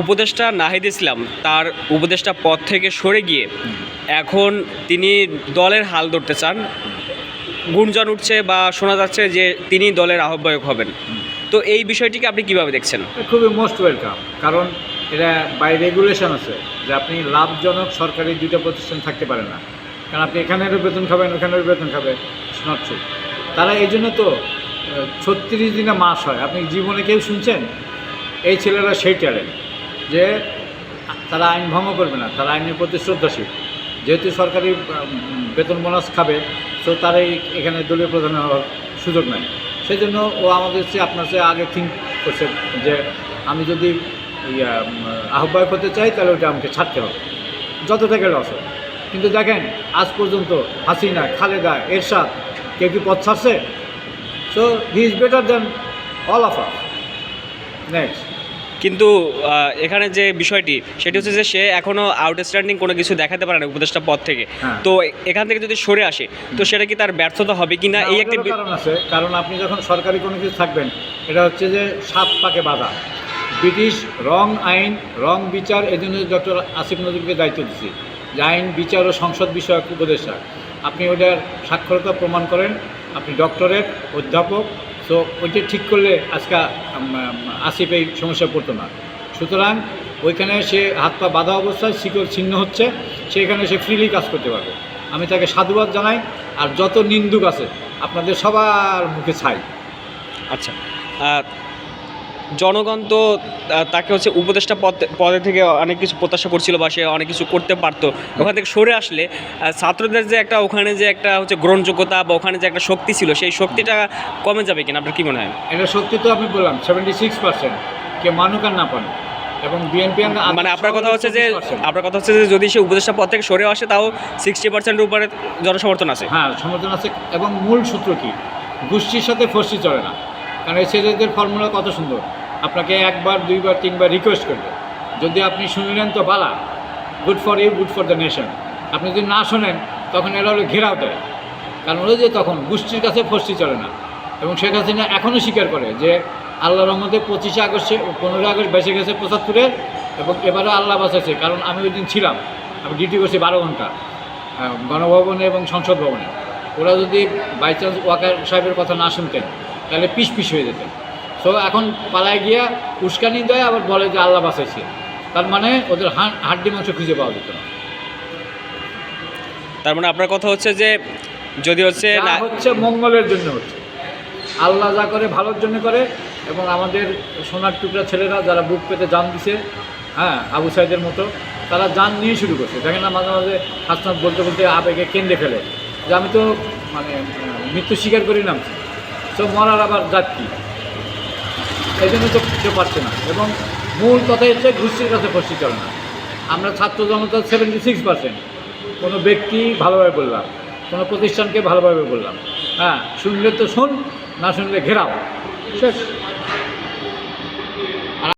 উপদেষ্টা নাহিদ ইসলাম তার উপদেষ্টা পদ থেকে সরে গিয়ে এখন তিনি দলের হাল ধরতে চান। গুঞ্জন উঠছে বা শোনা যাচ্ছে যে তিনি দলের আহ্বায়ক হবেন। তো এই বিষয়টিকে আপনি কীভাবে দেখছেন? খুবই মোস্ট ওয়েলকাম, কারণ এটা বাই রেগুলেশন আছে যে আপনি লাভজনক সরকারি দুইটা প্রতিষ্ঠান থাকতে পারে না। কারণ আপনি এখানেরও বেতন খাবেন ওখানেরও বেতন খাবেন নট তারা এই জন্য তো ছত্রিশ দিনে মাস হয়। আপনি জীবনে কেউ শুনছেন? এই ছেলেরা সেই ট্যালেন্ট যে তারা আইন ভঙ্গ করবে না, তারা আইনের প্রতি শ্রদ্ধাশীল। যেহেতু সরকারি বেতন বোনাস খাবে, তো তারাই এখানে দলীয় প্রধান হওয়ার সুযোগ নাই। সেই জন্য ও আমাদের চেয়ে আপনার চেয়ে আগে থিঙ্ক করছে যে আমি যদি আহ্বায়ক হতে চাই, তাহলে ওটা আমাকে ছাড়তে হবে। যত থেকে লস। কিন্তু দেখেন, আজ পর্যন্ত হাসিনা, খালেদা, এরশাদ, কেউ কি পথ ছাড়ছে? So he is better than all of us next কিন্তু এখানে যে বিষয়টি সেটি হচ্ছে যে সে এখনও আউটস্ট্যান্ডিং কোনো কিছু দেখাতে পারে না উপদেষ্টা পদ থেকে। হ্যাঁ। তো এখান থেকে যদি সরে আসে তো সেটা কি তার ব্যর্থতা হবে কি না? এই একটি কারণ আছে কারণ আপনি যখন সরকারি কোনো কিছু থাকবেন এটা হচ্ছে যে সাত পাকে বাধা। ব্রিটিশ রং আইন রং বিচার এই জন্য ডক্টর আসিফ নজরুলকে দায়িত্ব দিচ্ছি যে আইন বিচার ও সংসদ বিষয়ক উপদেষ্টা। আপনি ওটার সাক্ষরতা প্রমাণ করেন আপনি ডক্টরেট অধ্যাপক তো ওইটা ঠিক করলে আজকে আসিফ এই সমস্যা পড়তো না। সুতরাং ওইখানে সে হাত পা বাঁধা অবস্থায় শিকড় ছিন্ন হচ্ছে, সেখানে সে ফ্রিলি কাজ করতে পারবে। আমি তাকে সাধুবাদ জানাই, আর যত নিন্দুক আছে, আপনাদের সবার মুখে ছাই। আচ্ছা জনগণ তো তাকে হচ্ছে উপদেষ্টা পদ পদে থেকে অনেক কিছু প্রত্যাশা করছিল বা সে অনেক কিছু করতে পারতো। ওখান থেকে সরে আসলে ছাত্রদের যে একটা ওখানে যে একটা হচ্ছে গ্রহণযোগ্যতা বা ওখানে যে একটা শক্তি ছিল সেই শক্তিটা কমে যাবে কিনা? আপনার কি মনে হয়? এটা শক্তি তো আমি বললাম সেভেন্টি সিক্স পার্সেন্ট কে মানুক আর না পানুক। এবং বিএনপি মানে আপনার কথা হচ্ছে যে আপনার কথা হচ্ছে যে যদি সে উপদেষ্টা পদ থেকে সরে আসে তাও সিক্সটি পার্সেন্ট উপরে জনসমর্থন আছে? হ্যাঁ সমর্থন আছে। এবং মূল সূত্র কি? গোষ্ঠীর সাথে ফর্সি চলে না। কারণ ছেলেদের ফর্মুলা কত সুন্দর। আপনাকে একবার, দুইবার, তিনবার রিকোয়েস্ট করবে। যদি আপনি শুনলেন তো বালা good for you good for the nation আপনি যদি না শোনেন, তখন এরা হলো ঘেরাও দেয়। কারণ ওই যে তখন গোষ্ঠীর কাছে ফর্সি চলে না। এবং শেখ হাসিনা এখনও স্বীকার করে যে আল্লাহ রহমতে পঁচিশে আগস্টে, পনেরোই আগস্ট বেঁচে গেছে পঁচাত্তরে এবং এবারও আল্লাহ বাঁচাচ্ছে কারণ আমি ওই দিন ছিলাম। আমি ডিউটি করছি বারো ঘণ্টা গণভবনে এবং সংসদ ভবনে। ওরা যদি বাই চান্স ওয়াকার সাহেবের কথা না শুনতেন তাহলে পিস পিস হয়ে যেতেন সো এখন পালায় গিয়া উস্কানি দেয় আবার বলে যে আল্লাহ বাঁচাইছে। তার মানে ওদের হা- হাড্ডি মাংস খুঁজে পাওয়া যেত না। তার মানে আপনার কথা হচ্ছে যে যদি হচ্ছে না হচ্ছে মঙ্গলের জন্য হচ্ছে। আল্লাহ যা করে ভালোর জন্য করে এবং আমাদের সোনার টুকরা ছেলেরা যারা বুক পেতে জান দিছে হ্যাঁ আবু সাইদের মতো তারা জান নিয়ে শুরু করছে। দেখেন না মাঝে মাঝে হাসনাথ বলতে বলতে আবেগে কেন্দ্রে ফেলে। যে আমি তো মানে মৃত্যু স্বীকার করি নামছি তো মরার আবার জাত এই জন্য তো কেউ পারছে না। এবং মূল কথা হচ্ছে ঘুষির কাছে ফসি চলে না। আমরা ছাত্র জনতা সেভেন্টি সিক্স পার্সেন্ট কোনো ব্যক্তি ভালোভাবে বললাম, কোনো প্রতিষ্ঠানকে ভালোভাবে বললাম। হ্যাঁ শুনলে তো শুন, না শুনলে ঘেরাও। শেষ।